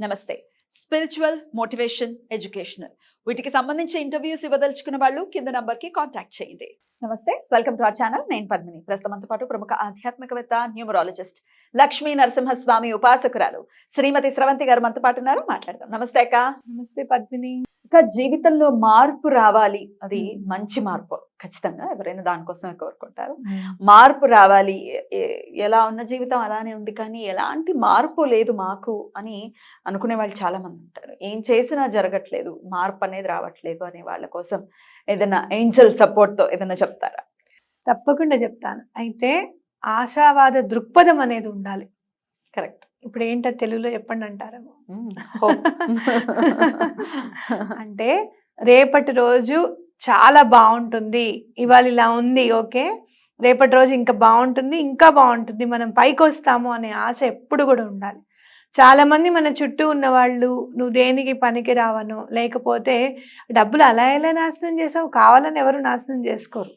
నమస్తే. Spiritual motivation educational వీటికి సంబంధించి ఇంటర్వ్యూస్ ఇవ్వదలుచుకున్న వాళ్ళు కింద నంబర్కి కాంటాక్ట్ చేయండి. నమస్తే. వెల్కమ్ టు అవర్ ఛానల్ నేను పద్మిని. ప్రస్తుతమంతో పాటు ప్రముఖ ఆధ్యాత్మికవేత్త న్యూమరాలజిస్ట్ లక్ష్మీ నరసింహస్వామి ఉపాసకురాలు శ్రీమతి స్రవంతి గారు మనతో పాటు ఉన్నారు. మాట్లాడదాం. నమస్తే అక్క. నమస్తే పద్మిని. ఇక జీవితంలో మార్పు రావాలి. అది. మంచి మార్పు. ఖచ్చితంగా ఎవరైనా దానికోసమే కోరుకుంటారు. మార్పు రావాలి. ఎలా ఉన్న జీవితం అలానే ఉంది కానీ ఎలాంటి మార్పు లేదు మాకు అని అనుకునే వాళ్ళు చాలా మంది ఉంటారు. ఏం చేసినా జరగట్లేదు. మార్పు అనేది రావట్లేదు అనే వాళ్ళ కోసం ఏదైనా ఏంజల్ సపోర్ట్తో ఏదైనా చెప్తారా? తప్పకుండా చెప్తాను. అయితే ఆశావాద దృక్పథం అనేది ఉండాలి. కరెక్ట్. ఇప్పుడు ఏంటో తెలుగులో చెప్పండి అంటారేమో అంటే రేపటి రోజు చాలా బాగుంటుంది ఇవాళ ఇలా ఉంది ఓకే? రేపటి రోజు ఇంకా బాగుంటుంది ఇంకా బాగుంటుంది మనం పైకి వస్తాము అనే ఆశ ఎప్పుడు కూడా ఉండాలి. చాలా మంది మన చుట్టూ ఉన్న వాళ్ళు నువ్వు దేనికి పనికి రావను లేకపోతే డబ్బులు అలా ఎలా నాశనం చేసావు కావాలని ఎవరు నాశనం చేసుకోరు.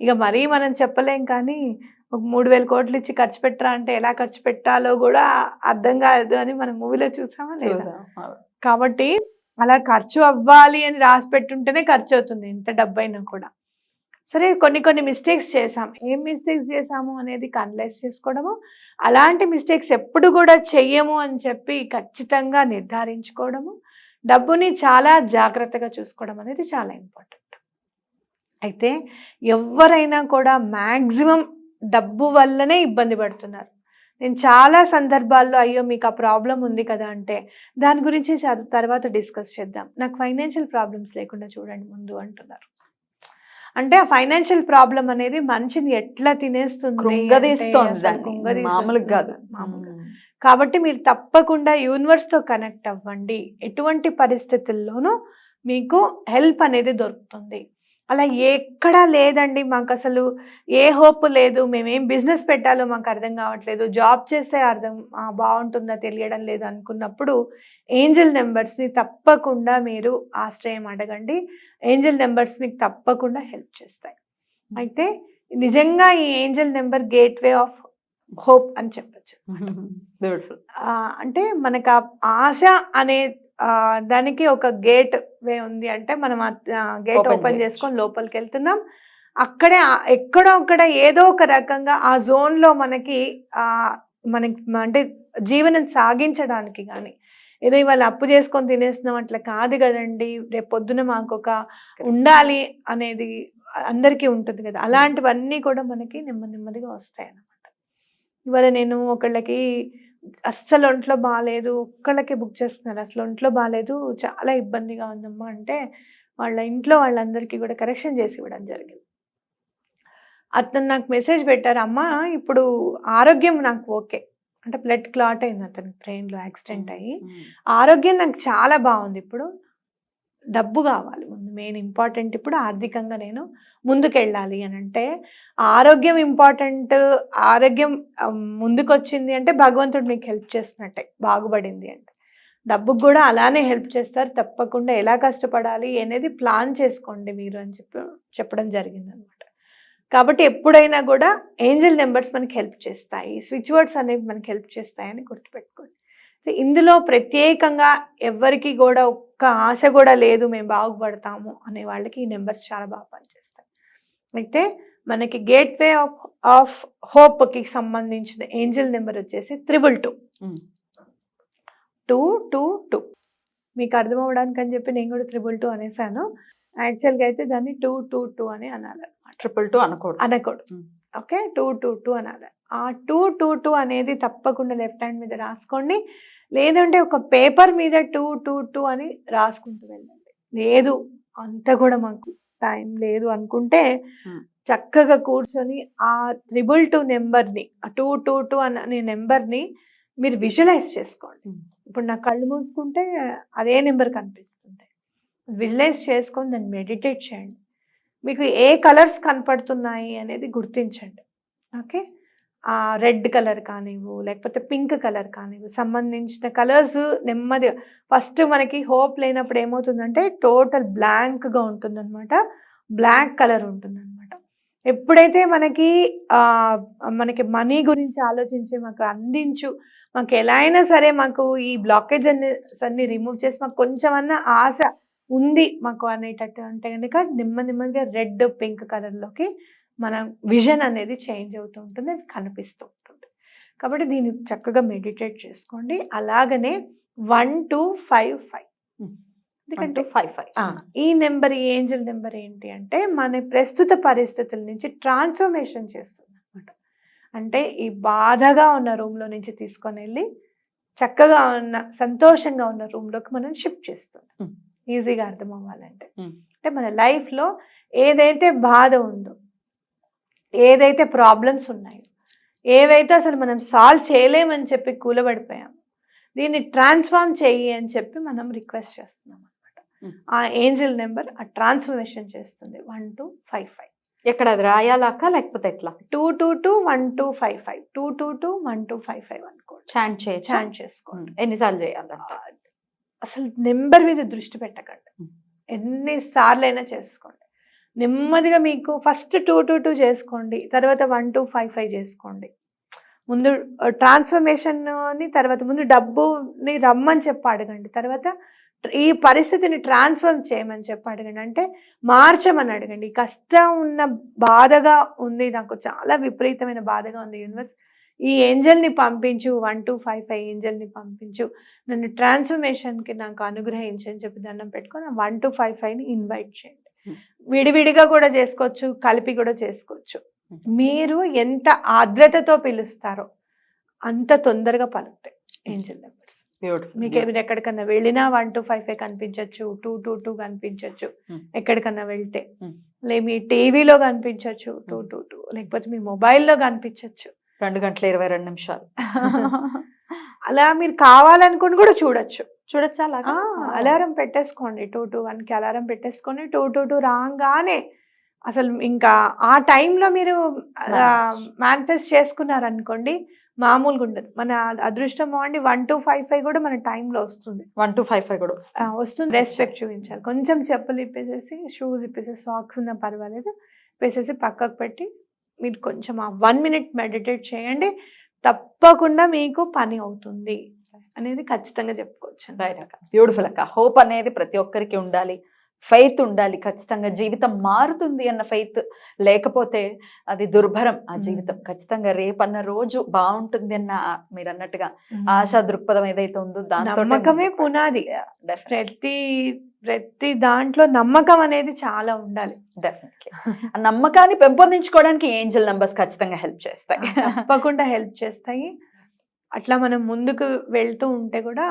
ఇక మరీ మనం చెప్పలేం కానీ ఒక మూడు వేల కోట్లు ఇచ్చి ఖర్చు పెట్టరా అంటే ఎలా ఖర్చు పెట్టాలో కూడా అర్థం కాదు అని మనం మూవీలో చూసామా లేదా? కాబట్టి అలా ఖర్చు అవ్వాలి అని రాసి పెట్టుంటేనే ఖర్చు అవుతుంది ఎంత డబ్బైనా కూడా. సరే కొన్ని కొన్ని మిస్టేక్స్ చేసాం. ఏం మిస్టేక్స్ చేసాము అనేది కనలైజ్ చేసుకోవడము. అలాంటి మిస్టేక్స్ ఎప్పుడు కూడా చెయ్యము అని చెప్పి ఖచ్చితంగా నిర్ధారించుకోవడము. డబ్బుని చాలా జాగ్రత్తగా చూసుకోవడం అనేది చాలా ఇంపార్టెంట్ అయితే ఎవరైనా కూడా మ్యాక్సిమం డబ్బు వల్లనే ఇబ్బంది పడుతున్నారు. నేను చాలా సందర్భాల్లో అయ్యో మీకు ఆ ప్రాబ్లం ఉంది కదా అంటే దాని గురించి తర్వాత డిస్కస్ చేద్దాం. నాకు ఫైనాన్షియల్ ప్రాబ్లమ్స్ లేకుండా చూడండి ముందు అంటున్నారు. అంటే ఆ ఫైనాన్షియల్ ప్రాబ్లం అనేది మనిషిని ఎట్లా తినేస్తుంది మామూలుగా కాదు. మామూలుగా. కాబట్టి మీరు తప్పకుండా యూనివర్స్తో కనెక్ట్ అవ్వండి. ఎటువంటి పరిస్థితుల్లోనూ మీకు హెల్ప్ అనేది దొరుకుతుంది. అలా ఎక్కడా లేదండి మాకు అసలు ఏ హోప్ లేదు. మేమేం బిజినెస్ పెట్టాలో మాకు అర్థం కావట్లేదు. జాబ్ చేస్తే అర్థం బాగుంటుందా తెలియడం లేదు అనుకున్నప్పుడు ఏంజల్ నెంబర్స్ని తప్పకుండా మీరు ఆశ్రయం అడగండి. ఏంజల్ నెంబర్స్ మీకు తప్పకుండా హెల్ప్ చేస్తాయి. అయితే నిజంగా ఈ angel number gateway of hope అని చెప్పచ్చు. బ్యూటిఫుల్. అంటే మనకు ఆశ అనే దానికి ఒక గేట్ వే ఉంది అంటే మనం గేట్ ఓపెన్. చేసుకొని లోపలికి వెళ్తున్నాం అక్కడే ఎక్కడో అక్కడ ఏదో ఒక రకంగా ఆ zone లో మనకి ఆ మనకి అంటే జీవనం సాగించడానికి కానీ ఏదో ఇవాళ అప్పు చేసుకొని తినేస్తున్నాం అట్లా కాదు కదండి. రేపు పొద్దున మాకు ఒక ఉండాలి అనేది అందరికీ ఉంటుంది కదా. అలాంటివన్నీ కూడా మనకి నెమ్మది నెమ్మదిగా వస్తాయి అన్నమాట ఇవాళ నేను ఒకళ్ళకి అస్సలు ఒంట్లో బాగాలేదు ఒక్కళ్ళకి బుక్ చేస్తున్నారు. అసలు ఒంట్లో బాగాలేదు చాలా ఇబ్బందిగా ఉందమ్మా అంటే వాళ్ళ ఇంట్లో వాళ్ళందరికీ కూడా కరెక్షన్ చేసి ఇవ్వడం జరిగింది. అతను నాకు మెసేజ్ పెట్టారు అమ్మా ఇప్పుడు ఆరోగ్యం నాకు ఓకే. అంటే బ్లడ్ క్లాట్ అయింది అతనికి బ్రెయిన్లో యాక్సిడెంట్ అయ్యి. ఆరోగ్యం నాకు చాలా బాగుంది ఇప్పుడు. డబ్బు కావాలి. ముందు మెయిన్ ఇంపార్టెంట్ ఇప్పుడు ఆర్థికంగా నేను ముందుకెళ్ళాలి అని అంటే ఆరోగ్యం ఇంపార్టెంట్ ఆరోగ్యం ముందుకొచ్చింది అంటే భగవంతుడు మీకు హెల్ప్ చేస్తున్నట్టే బాగుపడింది అంటే. డబ్బుకు కూడా అలానే హెల్ప్ చేస్తారు తప్పకుండా ఎలా కష్టపడాలి అనేది ప్లాన్ చేసుకోండి మీరు అని చెప్పి చెప్పడం జరిగిందనమాట. కాబట్టి ఎప్పుడైనా కూడా ఏంజల్ నెంబర్స్ మనకి హెల్ప్ చేస్తాయి స్విచ్ వర్డ్స్ అనేవి మనకి హెల్ప్ చేస్తాయని గుర్తుపెట్టుకోండి. సో ఇందులో ప్రత్యేకంగా ఎవరికి కూడా ఒక్క ఆశ కూడా లేదు మేము బాగుపడతాము అనే వాళ్ళకి ఈ నెంబర్స్ చాలా బాగా పనిచేస్తాయి. అయితే మనకి గేట్ వే ఆఫ్ ఆఫ్ హోప్కి సంబంధించిన ఏంజల్ నెంబర్ వచ్చేసి triple two. Two two two మీకు అర్థం అవ్వడానికి అని చెప్పి నేను కూడా త్రిబుల్ టూ అనేసాను. యాక్చువల్గా అయితే దాన్ని టూ టూ టూ అని అనాలి ట్రిపుల్ టూ అనకూడదు. అనకూడదు. ఓకే? టూ టూ టూ అనాలి. ఆ టూ టూ టూ అనేది తప్పకుండా లెఫ్ట్ హ్యాండ్ మీద రాసుకోండి. లేదంటే ఒక పేపర్ మీద టూ టూ టూ అని రాసుకుంటూ వెళ్ళండి. లేదు అంత కూడా మాకు టైం లేదు అనుకుంటే. చక్కగా కూర్చొని ఆ త్రిబుల్ టూ నెంబర్ని ఆ టూ టూ టూ అనే నెంబర్ని మీరు విజువలైజ్ చేసుకోండి. ఇప్పుడు నా కళ్ళు మూసుకుంటే అదే నెంబర్ కనిపిస్తుంది విజువలైజ్ చేసుకొని దాన్ని మెడిటేట్ చేయండి. మీకు ఏ కలర్స్ కనపడుతున్నాయి అనేది గుర్తించండి. ఓకే? ఆ రెడ్ కలర్ కానివ్వు లేకపోతే పింక్ కలర్ కానివ్వు సంబంధించిన కలర్స్ నెమ్మదిగా ఫస్ట్ మనకి హోప్ లేనప్పుడు ఏమవుతుందంటే టోటల్ బ్లాంక్గా ఉంటుందన్నమాట. బ్లాక్ కలర్ ఉంటుందన్నమాట. ఎప్పుడైతే మనకి మనకి మనీ గురించి ఆలోచించి మాకు అందించు మాకు ఎలా అయినా సరే మాకు ఈ బ్లాకేజ్ అన్ని అన్ని రిమూవ్ చేసి మాకు కొంచెమన్నా ఆశ ఉంది మాకు అనేటట్టు అంటే కనుక నెమ్మది నెమ్మదిగా రెడ్ పింక్ కలర్లోకి మన విజన్ అనేది చేంజ్ అవుతూ ఉంటుంది అది కనిపిస్తూ ఉంటుంది. కాబట్టి దీన్ని చక్కగా మెడిటేట్ చేసుకోండి. అలాగనే వన్ టూ ఫైవ్ ఫైవ్. ఎందుకంటే ఫైవ్ ఫైవ్. ఈ నెంబర్ ఈ ఏంజల్ నెంబర్ ఏంటి అంటే మన ప్రస్తుత పరిస్థితుల నుంచి ట్రాన్స్ఫర్మేషన్ చేస్తుంది అనమాట అంటే ఈ బాధగా ఉన్న రూమ్లో నుంచి తీసుకొని వెళ్ళి చక్కగా ఉన్న సంతోషంగా ఉన్న రూమ్లోకి మనం షిఫ్ట్ చేస్తుంది. ఈజీగా అర్థం అవ్వాలంటే. అంటే మన లైఫ్లో ఏదైతే బాధ ఉందో ఏదైతే ప్రాబ్లమ్స్ ఉన్నాయో ఏవైతే అసలు మనం సాల్వ్ చేయలేమని చెప్పి కూలబడిపోయాం దీన్ని ట్రాన్స్ఫార్మ్ చెయ్యి అని చెప్పి మనం రిక్వెస్ట్ చేస్తున్నాం అనమాట. ఆ ఏంజల్ నెంబర్ ఆ ట్రాన్స్ఫర్మేషన్ చేస్తుంది. One two five five. ఎక్కడ అది రాయాలక్క లేకపోతే ఎట్లా? Two two two one two five five. Two two two one two five five అనుకోండి. చాంట్ చేయొచ్చు? చాన్ చేసుకోండి. ఎన్నిసార్లు చేయాలంట? అసలు నెంబర్ మీద దృష్టి పెట్టకండి. ఎన్నిసార్లు అయినా చేసుకోండి. నెమ్మదిగా మీకు ఫస్ట్ టూ టూ టూ చేసుకోండి తర్వాత వన్ టూ ఫైవ్ ఫైవ్ చేసుకోండి. ముందు ట్రాన్స్ఫర్మేషన్ని తర్వాత ముందు డబ్బుని రమ్మని చెప్పి అడగండి. తర్వాత ఈ పరిస్థితిని ట్రాన్స్ఫర్మ్ చేయమని చెప్పి అడగండి. అంటే మార్చమని అడగండి. కష్టం ఉన్న బాధగా ఉంది నాకు చాలా విపరీతమైన బాధగా ఉంది యూనివర్స్. ఈ ఏంజల్ని పంపించు వన్ టూ ఫైవ్ ఫైవ్ ఏంజల్ని పంపించు. నన్ను ట్రాన్స్ఫర్మేషన్కి నాకు అనుగ్రహించు అని చెప్పి దండం పెట్టుకొని వన్ టు ఫైవ్ ఫైవ్ని ఇన్వైట్ చేయండి. విడివిడిగా కూడా చేసుకోవచ్చు కలిపి కూడా చేసుకోవచ్చు. మీరు ఎంత ఆర్ద్రతతో పిలుస్తారో అంత తొందరగా పలుకుతాయి ఏంజల్ నెంబర్స్. మీకు మీరు ఎక్కడికన్నా వెళ్ళినా వన్ టు ఫైవ్ ఫైవ్ కనిపించవచ్చు టూ టూ టూ కనిపించవచ్చు. ఎక్కడికన్నా వెళ్తే. లే మీ టీవీలో కనిపించవచ్చు టూ టూ టూ. లేకపోతే మీ మొబైల్లో కనిపించవచ్చు రెండు గంటల ఇరవై రెండు నిమిషాలు. అలా మీరు కావాలనుకుని కూడా చూడొచ్చు. చూడొచ్చా? అలాగా? అలారం పెట్టేసుకోండి. టూ టూ వన్కి అలారం పెట్టేసుకొని టూ టూ టూ రాగానే అసలు ఇంకా ఆ టైంలో మీరు మేనిఫెస్ట్ చేసుకున్నారనుకోండి మామూలుగా ఉండదు. మన అదృష్టం అండి వన్ టూ ఫైవ్ ఫైవ్ కూడా మన టైంలో వస్తుంది. వన్ టు ఫైవ్ ఫైవ్ కూడా వస్తుంది. రెస్పెక్ట్ చూపించాలి. కొంచెం చెప్పులు ఇప్పేసేసి షూస్ ఇప్పేసేసి సాక్స్ ఉన్నా పర్వాలేదు. ఇప్పేసేసి పక్కకు పెట్టి మీరు కొంచెం ఆ వన్ మినిట్ మెడిటేట్ చేయండి. తప్పకుండా మీకు పని అవుతుంది. అనేది ఖచ్చితంగా చెప్పుకోవచ్చు రైట్ అక్క. బ్యూటిఫుల్ అక్క. హోప్ అనేది ప్రతి ఒక్కరికి ఉండాలి. ఫెయిత్ ఉండాలి ఖచ్చితంగా జీవితం మారుతుంది అన్న ఫెయిత్ లేకపోతే అది దుర్భరం ఆ. జీవితం. ఖచ్చితంగా రేపన్న రోజు బాగుంటుంది అన్న మీరు అన్నట్టుగా. ఆశా దృక్పథం ఏదైతే ఉందో దాంతో నమ్మకమే పునాది. ప్రతి ప్రతి దాంట్లో నమ్మకం అనేది చాలా ఉండాలి. డెఫినెట్లీ ఆ నమ్మకాన్ని పెంపొందించుకోవడానికి ఏంజల్ నంబర్స్ ఖచ్చితంగా హెల్ప్ చేస్తాయి. తప్పకుండా హెల్ప్ చేస్తాయి. అట్లా మనం ముందుకు వెళ్తూ ఉంటే కూడా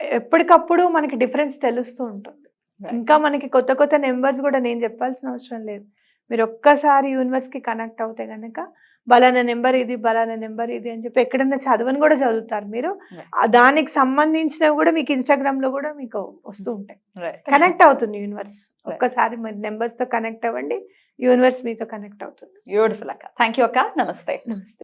ఎప్పటికప్పుడు మనకి డిఫరెన్స్ తెలుస్తూ ఉంటుంది. ఇంకా మనకి కొత్త కొత్త నెంబర్స్ కూడా నేను చెప్పాల్సిన అవసరం లేదు. మీరు ఒక్కసారి యూనివర్స్కి కనెక్ట్ అవుతే కనుక బలానా నెంబర్ ఇది బలానా నెంబర్ ఇది అని చెప్పి ఎక్కడన్నా చదవని కూడా చదువుతారు మీరు. దానికి సంబంధించినవి కూడా మీకు ఇన్స్టాగ్రామ్లో కూడా మీకు వస్తూ ఉంటాయి. కనెక్ట్ అవుతుంది యూనివర్స్ ఒక్కసారి మరి నెంబర్స్తో కనెక్ట్ అవ్వండి యూనివర్స్ మీతో కనెక్ట్ అవుతుంది. బ్యూటిఫుల్ అక్క. థ్యాంక్ యూ అక్క. నమస్తే నమస్తే